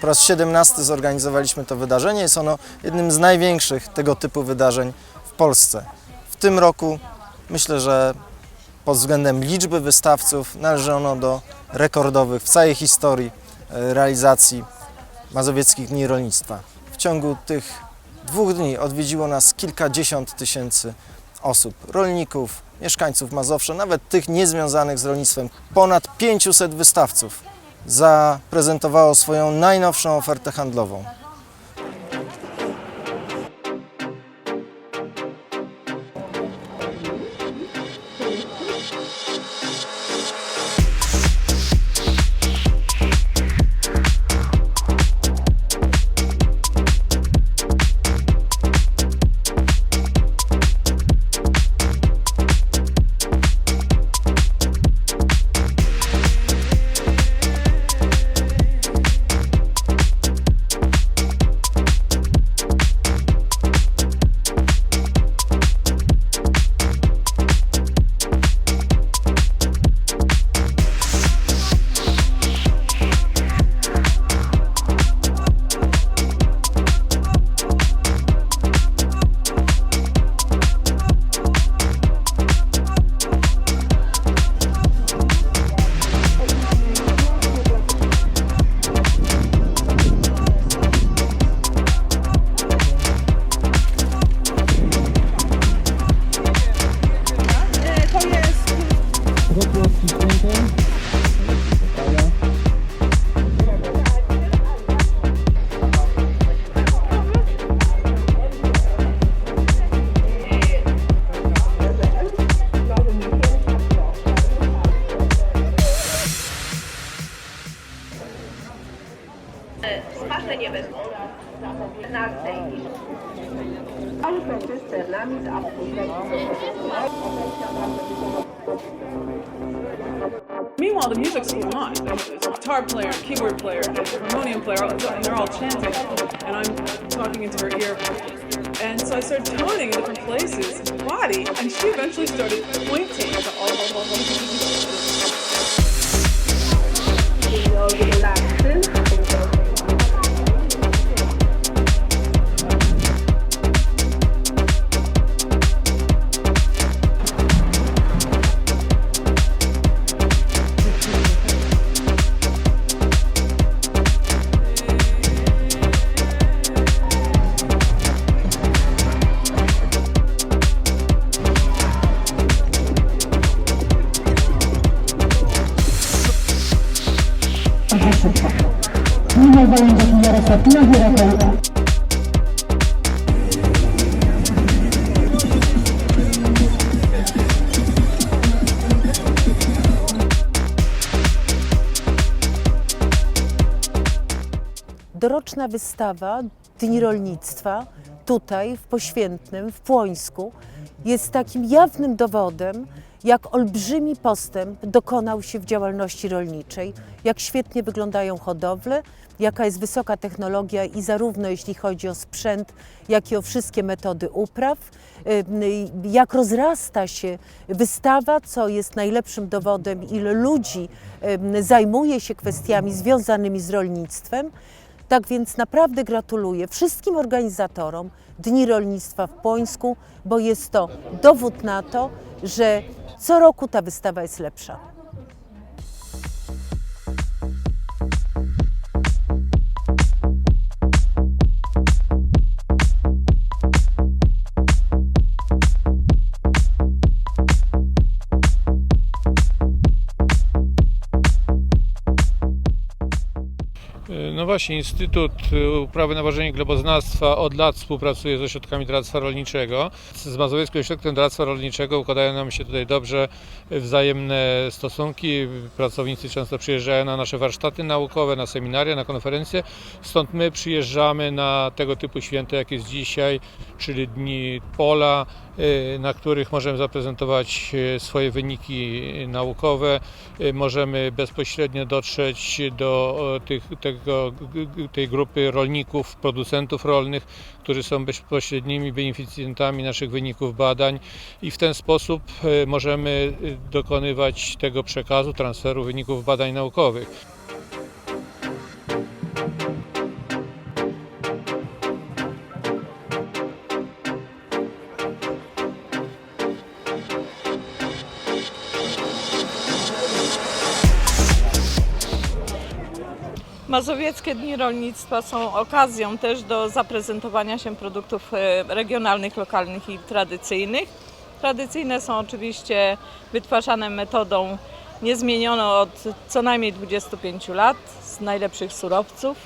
Po raz 17 zorganizowaliśmy to wydarzenie. Jest ono jednym z największych tego typu wydarzeń w Polsce. W tym roku myślę, że pod względem liczby wystawców należy ono do rekordowych w całej historii e, realizacji Mazowieckich Dni Rolnictwa. W ciągu tych dwóch dni odwiedziło nas kilkadziesiąt tysięcy osób, rolników, mieszkańców Mazowsza, nawet tych niezwiązanych z rolnictwem. Ponad 500 wystawców zaprezentowało swoją najnowszą ofertę handlową. Meanwhile, the music's going on. There's a guitar player, keyboard player, harmonium player, and they're all chanting. And I'm talking into her ear. And so I started toning in different places, body, and she eventually started pointing to all Michał Doroczna wystawa Dni Rolnictwa tutaj w Poświętnym, w Płońsku jest takim jawnym dowodem, jak olbrzymi postęp dokonał się w działalności rolniczej, jak świetnie wyglądają hodowle, jaka jest wysoka technologia i zarówno jeśli chodzi o sprzęt, jak i o wszystkie metody upraw, jak rozrasta się wystawa, co jest najlepszym dowodem, ile ludzi zajmuje się kwestiami związanymi z rolnictwem. Tak więc naprawdę gratuluję wszystkim organizatorom Dni Rolnictwa w Płońsku, bo jest to dowód na to, że co roku ta wystawa jest lepsza. Właśnie, Instytut Uprawy Nawożenia i Gleboznawstwa od lat współpracuje z ośrodkami doradztwa rolniczego. Z Mazowieckim Ośrodkiem Doradztwa Rolniczego układają nam się tutaj dobrze wzajemne stosunki. Pracownicy często przyjeżdżają na nasze warsztaty naukowe, na seminaria, na konferencje. Stąd my przyjeżdżamy na tego typu święta, jak jest dzisiaj, czyli Dni Pola, y, na których możemy zaprezentować y, swoje wyniki naukowe. Y, Możemy bezpośrednio dotrzeć do tych, tego, tej grupy rolników, producentów rolnych, którzy są bezpośrednimi beneficjentami naszych wyników badań i w ten sposób y, możemy y, dokonywać tego przekazu, transferu wyników badań naukowych. Mazowieckie Dni Rolnictwa są okazją też do zaprezentowania się produktów e, regionalnych, lokalnych i tradycyjnych. Tradycyjne są oczywiście wytwarzane metodą niezmienioną od co najmniej 25 lat z najlepszych surowców.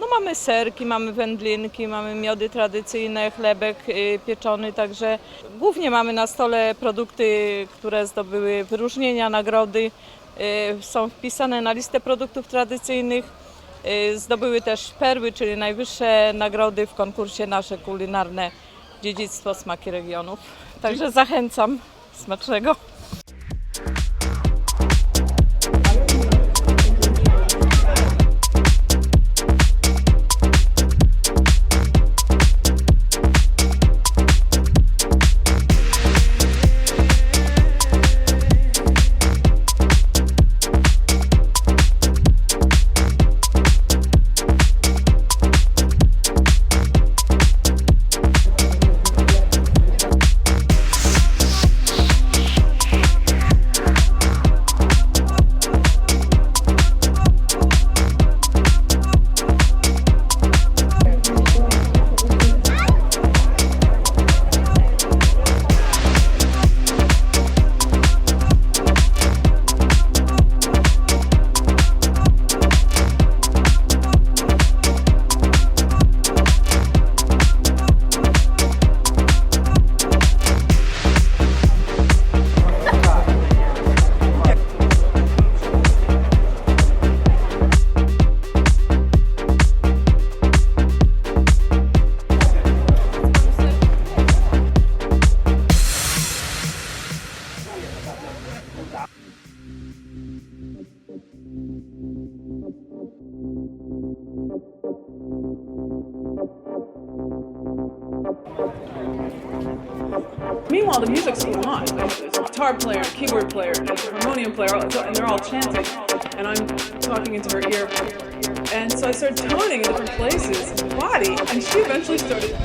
No mamy serki, mamy wędlinki, mamy miody tradycyjne, chlebek y, pieczony, także głównie mamy na stole produkty, które zdobyły wyróżnienia, nagrody, y, są wpisane na listę produktów tradycyjnych. Y, Zdobyły też perły, czyli najwyższe nagrody w konkursie nasze kulinarne Dziedzictwo Smaki Regionów. Także zachęcam. Smacznego. Meanwhile, the music's going on. There's a guitar player, a keyboard player, a harmonium player, and they're all chanting. And I'm talking into her ear. And so I started toning in different places, body, and she eventually started.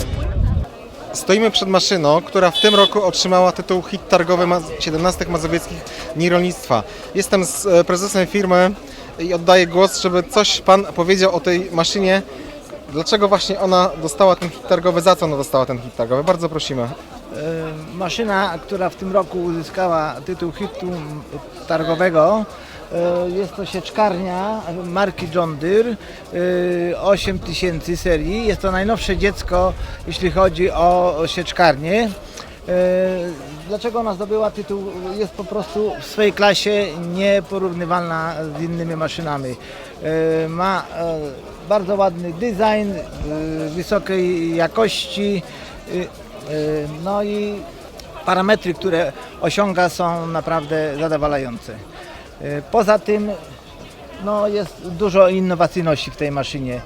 Stoimy przed maszyną, która w tym roku otrzymała tytuł hit targowy ma- 17 Mazowieckich Dni Rolnictwa. Jestem z e, prezesem firmy i oddaję głos, żeby coś Pan powiedział o tej maszynie. Dlaczego właśnie ona dostała ten hit targowy, za co ona dostała ten hit targowy? Bardzo prosimy. E, Maszyna, która w tym roku uzyskała tytuł hitu targowego, e, jest to sieczkarnia marki John Deere, e, 8000 serii. Jest to najnowsze dziecko, jeśli chodzi o sieczkarnię. E, Dlaczego ona zdobyła tytuł? Jest po prostu w swojej klasie nieporównywalna z innymi maszynami. E, Ma e, bardzo ładny design, e, wysokiej jakości. No i parametry, które osiąga są naprawdę zadowalające. Poza tym no, jest dużo innowacyjności w tej maszynie.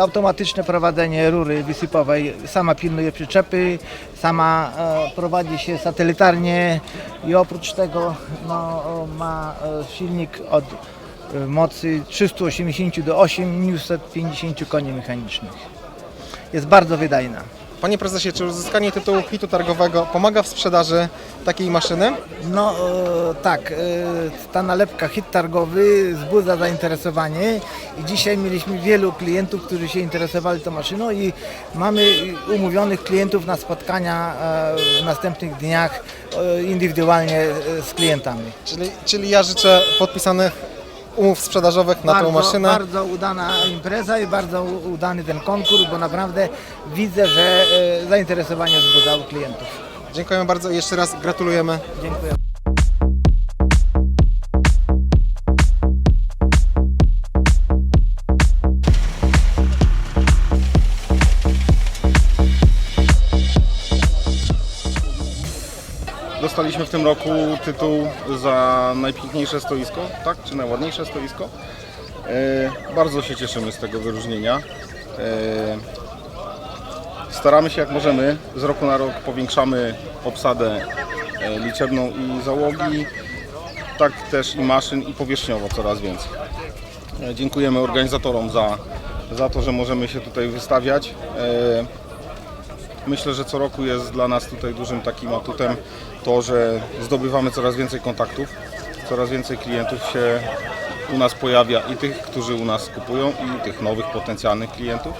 Automatyczne prowadzenie rury wysypowej, sama pilnuje przyczepy, sama prowadzi się satelitarnie i oprócz tego no, ma silnik od mocy 380 do 850 koni mechanicznych. Jest bardzo wydajna. Panie prezesie, czy uzyskanie tytułu hitu targowego pomaga w sprzedaży takiej maszyny? No e, tak, e, ta nalepka hit targowy wzbudza zainteresowanie i dzisiaj mieliśmy wielu klientów, którzy się interesowali tą maszyną i mamy umówionych klientów na spotkania e, w następnych dniach e, indywidualnie z klientami. Czyli, czyli ja życzę podpisanych umów sprzedażowych na tą maszynę. bardzo udana impreza i bardzo udany ten konkurs, bo naprawdę widzę, że e, zainteresowanie wzbudza u klientów. Dziękujemy bardzo i jeszcze raz gratulujemy. Dziękuję. Dostaliśmy w tym roku tytuł za najpiękniejsze stoisko, tak? Czy najładniejsze stoisko. E, bardzo się cieszymy z tego wyróżnienia. E, staramy się jak możemy. Z roku na rok powiększamy obsadę e, liczebną i załogi. Tak też i maszyn i powierzchniowo coraz więcej. Dziękujemy organizatorom za, za to, że możemy się tutaj wystawiać. Myślę, że co roku jest dla nas tutaj dużym takim atutem to, że zdobywamy coraz więcej kontaktów, coraz więcej klientów się u nas pojawia i tych, którzy u nas kupują i tych nowych potencjalnych klientów.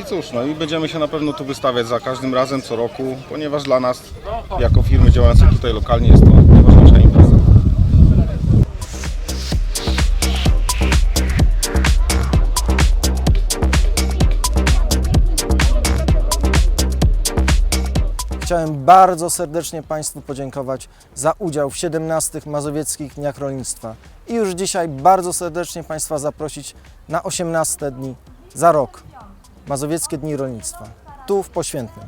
I cóż, no i będziemy się na pewno tu wystawiać za każdym razem, co roku, ponieważ dla nas, jako firmy działające tutaj lokalnie, jest to Chciałem bardzo serdecznie Państwu podziękować za udział w 17 Mazowieckich Dniach Rolnictwa i już dzisiaj bardzo serdecznie Państwa zaprosić na 18 dni za rok Mazowieckie Dni Rolnictwa tu w Poświętnym.